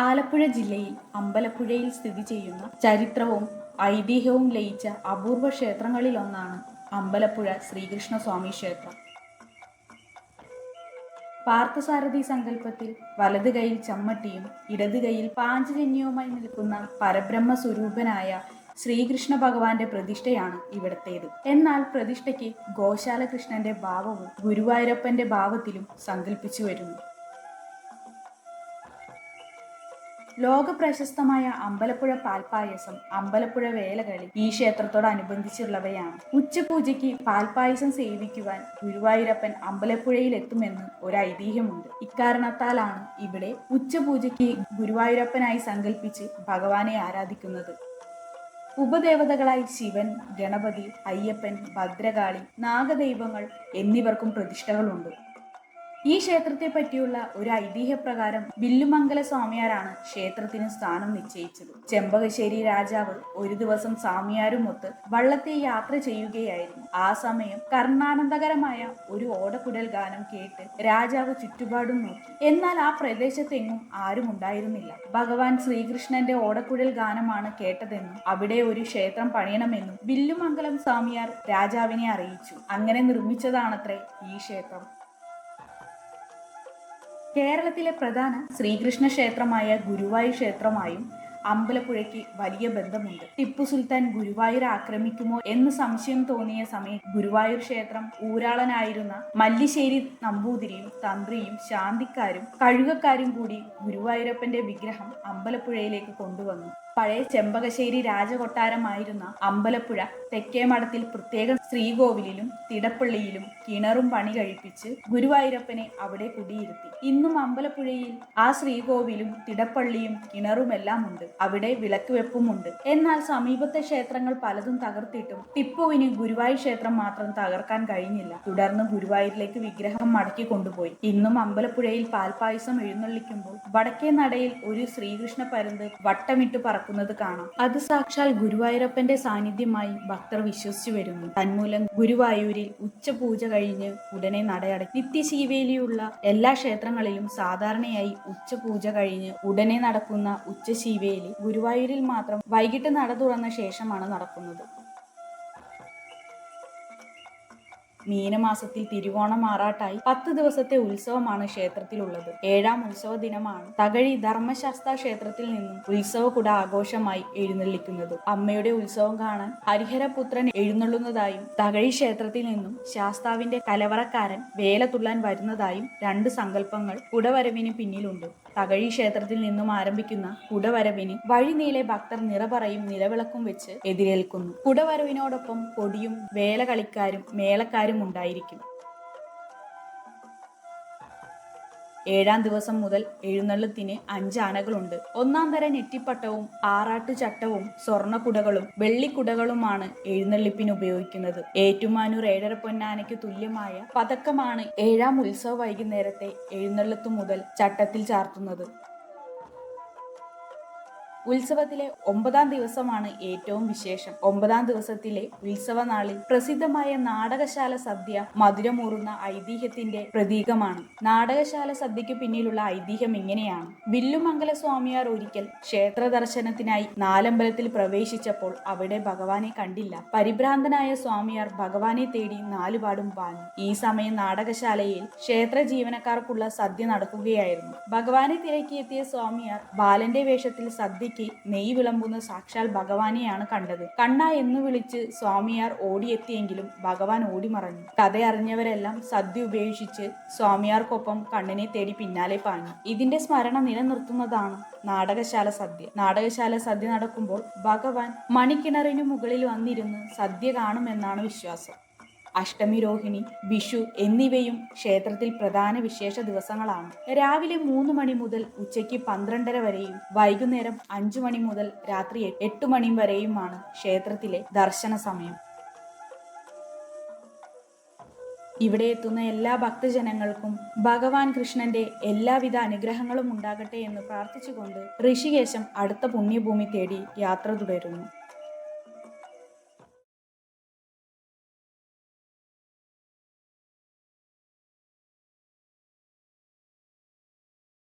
ആലപ്പുഴ ജില്ലയിൽ അമ്പലപ്പുഴയിൽ സ്ഥിതി ചെയ്യുന്ന ചരിത്രവും ഐതിഹ്യവും ലയിച്ച അപൂർവ ക്ഷേത്രങ്ങളിലൊന്നാണ് അമ്പലപ്പുഴ ശ്രീകൃഷ്ണസ്വാമി ക്ഷേത്രം. പാർത്ഥസാരഥി സങ്കല്പത്തിൽ വലത് കൈയിൽ ചമ്മട്ടിയും ഇടത് കൈയിൽ പാഞ്ചജന്യവുമായി നിൽക്കുന്ന പരബ്രഹ്മ സ്വരൂപനായ ശ്രീകൃഷ്ണ ഭഗവാന്റെ പ്രതിഷ്ഠയാണ് ഇവിടത്തേത്. എന്നാൽ പ്രതിഷ്ഠയ്ക്ക് ഗോശാലകൃഷ്ണന്റെ ഭാവവും ഗുരുവായൂരപ്പന്റെ ഭാവത്തിലും സങ്കല്പിച്ചു വരുന്നു. ലോക പ്രശസ്തമായ അമ്പലപ്പുഴ പാൽപ്പായസം അമ്പലപ്പുഴ വേലകളി ഈ ക്ഷേത്രത്തോടനുബന്ധിച്ചുള്ളവയാണ്. ഉച്ചപൂജയ്ക്ക് പാൽപ്പായസം സേവിക്കുവാൻ ഗുരുവായൂരപ്പൻ അമ്പലപ്പുഴയിൽ എത്തുമെന്ന് ഒരു ഐതിഹ്യമുണ്ട് ഇക്കാരണത്താലാണ് ഇവിടെ ഉച്ചപൂജയ്ക്ക് ഗുരുവായൂരപ്പനായി സങ്കല്പിച്ച് ഭഗവാനെ ആരാധിക്കുന്നത്. ഉപദേവതകളായി ശിവൻ ഗണപതി അയ്യപ്പൻ ഭദ്രകാളി നാഗദൈവങ്ങൾ എന്നിവർക്കും പ്രതിഷ്ഠകളുണ്ട്. ഈ ക്ഷേത്രത്തെ പറ്റിയുള്ള ഒരു ഐതിഹ്യപ്രകാരം ബില്ലുമംഗല സ്വാമിയാരാണ് ക്ഷേത്രത്തിന് സ്ഥാനം നിശ്ചയിച്ചത്. ചെമ്പകശ്ശേരി രാജാവ് ഒരു ദിവസം സ്വാമിയാരുമൊത്ത് വള്ളത്തെ യാത്ര ചെയ്യുകയായിരുന്നു. ആ സമയം കർണാനന്ദകരമായ ഒരു ഓടക്കുടൽ ഗാനം കേട്ട് രാജാവ് ചുറ്റുപാടും നോക്കി. എന്നാൽ ആ പ്രദേശത്തെങ്ങും ആരും ഉണ്ടായിരുന്നില്ല. ഭഗവാൻ ശ്രീകൃഷ്ണന്റെ ഓടക്കുഴൽ ഗാനമാണ് കേട്ടതെന്നും അവിടെ ഒരു ക്ഷേത്രം പണിയണമെന്നും ബില്ലുമംഗലം സ്വാമിയാർ രാജാവിനെ അറിയിച്ചു. അങ്ങനെ നിർമ്മിച്ചതാണത്രേ ഈ ക്ഷേത്രം. കേരളത്തിലെ പ്രധാന ശ്രീകൃഷ്ണ ക്ഷേത്രമായ ഗുരുവായൂർ ക്ഷേത്രമായും അമ്പലപ്പുഴയ്ക്ക് വലിയ ബന്ധമുണ്ട്. ടിപ്പു സുൽത്താൻ ഗുരുവായൂർ ആക്രമിക്കുമോ എന്ന് സംശയം തോന്നിയ സമയത്ത് ഗുരുവായൂർ ക്ഷേത്രം ഊരാളനായിരുന്ന മല്ലിശ്ശേരി നമ്പൂതിരിയും തന്ത്രിയും ശാന്തിക്കാരും കഴുകക്കാരും കൂടി ഗുരുവായൂരപ്പന്റെ വിഗ്രഹം അമ്പലപ്പുഴയിലേക്ക് കൊണ്ടുവന്നു. പഴയ ചെമ്പകശ്ശേരി രാജകൊട്ടാരമായിരുന്ന അമ്പലപ്പുഴ തെക്കേമഠത്തിൽ പ്രത്യേക ശ്രീകോവിലിലും തിടപ്പള്ളിയിലും കിണറും പണി കഴിപ്പിച്ച് ഗുരുവായൂരപ്പനെ അവിടെ കുടിയിരുത്തി. ഇന്നും അമ്പലപ്പുഴയിൽ ആ ശ്രീകോവിലും തിടപ്പള്ളിയും കിണറുമെല്ലാം ഉണ്ട് അവിടെ വിളക്ക് വെപ്പുമുണ്ട് എന്നാൽ സമീപത്തെ ക്ഷേത്രങ്ങൾ പലതും തകർത്തിട്ടും ടിപ്പുവിന് ഗുരുവായൂർ ക്ഷേത്രം മാത്രം തകർക്കാൻ കഴിഞ്ഞില്ല. തുടർന്ന് ഗുരുവായൂരിലേക്ക് വിഗ്രഹം മടക്കി കൊണ്ടുപോയി. ഇന്നും അമ്പലപ്പുഴയിൽ പാൽപായസം എഴുന്നള്ളിക്കുമ്പോൾ വടക്കേ നടയിൽ ഒരു ശ്രീകൃഷ്ണ പരുന്ത് വട്ടമിട്ട് പറക്കുന്നത് കാണാം. അത് സാക്ഷാൽ ഗുരുവായൂരപ്പന്റെ സാന്നിധ്യമായി ഭക്തർ വിശ്വസിച്ചു വരുന്നു. തന്മൂലം ഗുരുവായൂരിൽ ഉച്ചപൂജ കഴിഞ്ഞ് ഉടനെ നടയടക്കി. നിത്യശീവേലിയുള്ള എല്ലാ ക്ഷേത്രങ്ങളിലും സാധാരണയായി ഉച്ചപൂജ കഴിഞ്ഞ് ഉടനെ നടക്കുന്ന ഉച്ചശീവേലി ഗുരുവായൂരിൽ മാത്രം വൈകിട്ട് നട തുറന്ന ശേഷമാണ് നടക്കുന്നത്. മീനമാസത്തിൽ തിരുവോണം ആറാട്ടായി പത്ത് ദിവസത്തെ ഉത്സവമാണ് ക്ഷേത്രത്തിലുള്ളത്. ഏഴാം ഉത്സവ ദിനമാണ് തകഴി ധർമ്മശാസ്ത്ര ക്ഷേത്രത്തിൽ നിന്നും ഉത്സവ കുട ആഘോഷമായി എഴുന്നള്ളിക്കുന്നത്. അമ്മയുടെ ഉത്സവം കാണാൻ ഹരിഹരപുത്രൻ എഴുന്നള്ളുന്നതായും തകഴി ക്ഷേത്രത്തിൽ നിന്നും ശാസ്താവിന്റെ കലവറക്കാരൻ വേല തുള്ളാൻ വരുന്നതായും രണ്ട് സങ്കല്പങ്ങൾ കുടവരവിന് പിന്നിലുണ്ട്. തകഴി ക്ഷേത്രത്തിൽ നിന്നും ആരംഭിക്കുന്ന കുടവരവിന് വഴിനീളെ ഭക്തർ നിറപറയും നിലവിളക്കും വെച്ച് എതിരേൽക്കുന്നു. കുടവരവിനോടൊപ്പം കൊടിയും വേലകളിക്കാരും മേളക്കാരും ഉണ്ടായിരിക്കും. ഏഴാം ദിവസം മുതൽ എഴുന്നള്ളത്തിന് അഞ്ച് ആനകളുണ്ട്. ഒന്നാം തര നെറ്റിപ്പട്ടവും ആറാട്ടുചട്ടവും സ്വർണക്കുടകളും വെള്ളിക്കുടകളുമാണ് എഴുന്നള്ളിപ്പിന് ഉപയോഗിക്കുന്നത്. ഏറ്റുമാനൂർ ഏഴര പൊന്നാനയ്ക്ക് തുല്യമായ പതക്കമാണ് ഏഴാം ഉത്സവ വൈകുന്നേരത്തെ എഴുന്നള്ളത്തു മുതൽ ചട്ടത്തിൽ ചാർത്തുന്നത്. ഉത്സവത്തിലെ ഒമ്പതാം ദിവസമാണ് ഏറ്റവും വിശേഷം. ഒമ്പതാം ദിവസത്തിലെ ഉത്സവ നാളിൽ പ്രസിദ്ധമായ നാടകശാല സദ്യ മധുരമൂറുന്ന ഐതിഹ്യത്തിന്റെ പ്രതീകമാണ്. നാടകശാല സദ്യക്ക് പിന്നിലുള്ള ഐതിഹ്യം ഇങ്ങനെയാണ്. വില്ലുമംഗല സ്വാമിയാർ ഒരിക്കൽ ക്ഷേത്ര ദർശനത്തിനായി നാലമ്പലത്തിൽ പ്രവേശിച്ചപ്പോൾ അവിടെ ഭഗവാനെ കണ്ടില്ല. പരിഭ്രാന്തനായ സ്വാമിയാർ ഭഗവാനെ തേടി നാലുപാടും പാഞ്ഞു ഈ സമയം നാടകശാലയിൽ ക്ഷേത്ര ജീവനക്കാർക്കുള്ള സദ്യ നടക്കുകയായിരുന്നു. ഭഗവാനെ തിരക്കിയെത്തിയ സ്വാമിയാർ ബാലന്റെ വേഷത്തിൽ സദ്യ സദ്യയ്ക്ക് നെയ് വിളമ്പുന്ന സാക്ഷാൽ ഭഗവാനെയാണ് കണ്ടത്. കണ്ണ എന്ന് വിളിച്ച് സ്വാമിയാർ ഓടിയെത്തിയെങ്കിലും ഭഗവാൻ ഓടിമറഞ്ഞു. കഥ അറിഞ്ഞവരെല്ലാം സദ്യ ഉപേക്ഷിച്ച് സ്വാമിയാർക്കൊപ്പം കണ്ണിനെ തേടി പിന്നാലെ പാഞ്ഞു. ഇതിന്റെ സ്മരണ നിലനിർത്തുന്നതാണ് നാടകശാല സദ്യ. നാടകശാല സദ്യ നടക്കുമ്പോൾ ഭഗവാൻ മണിക്കിണറിനു മുകളിൽ വന്നിരുന്ന് സദ്യ കാണുമെന്നാണ് വിശ്വാസം. അഷ്ടമി രോഹിണി വിഷു എന്നിവയും ക്ഷേത്രത്തിൽ പ്രധാന വിശേഷ ദിവസങ്ങളാണ്. രാവിലെ മൂന്ന് മണി മുതൽ ഉച്ചയ്ക്ക് പന്ത്രണ്ടര വരെയും വൈകുന്നേരം അഞ്ചു മണി മുതൽ രാത്രി എട്ട് മണി വരെയുമാണ് ക്ഷേത്രത്തിലെ ദർശന സമയം. ഇവിടെ എത്തുന്ന എല്ലാ ഭക്തജനങ്ങൾക്കും ഭഗവാൻ കൃഷ്ണന്റെ എല്ലാവിധ അനുഗ്രഹങ്ങളും ഉണ്ടാകട്ടെ എന്ന് പ്രാർത്ഥിച്ചുകൊണ്ട് ഋഷികേശം അടുത്ത പുണ്യഭൂമി തേടി യാത്ര തുടരുന്നു.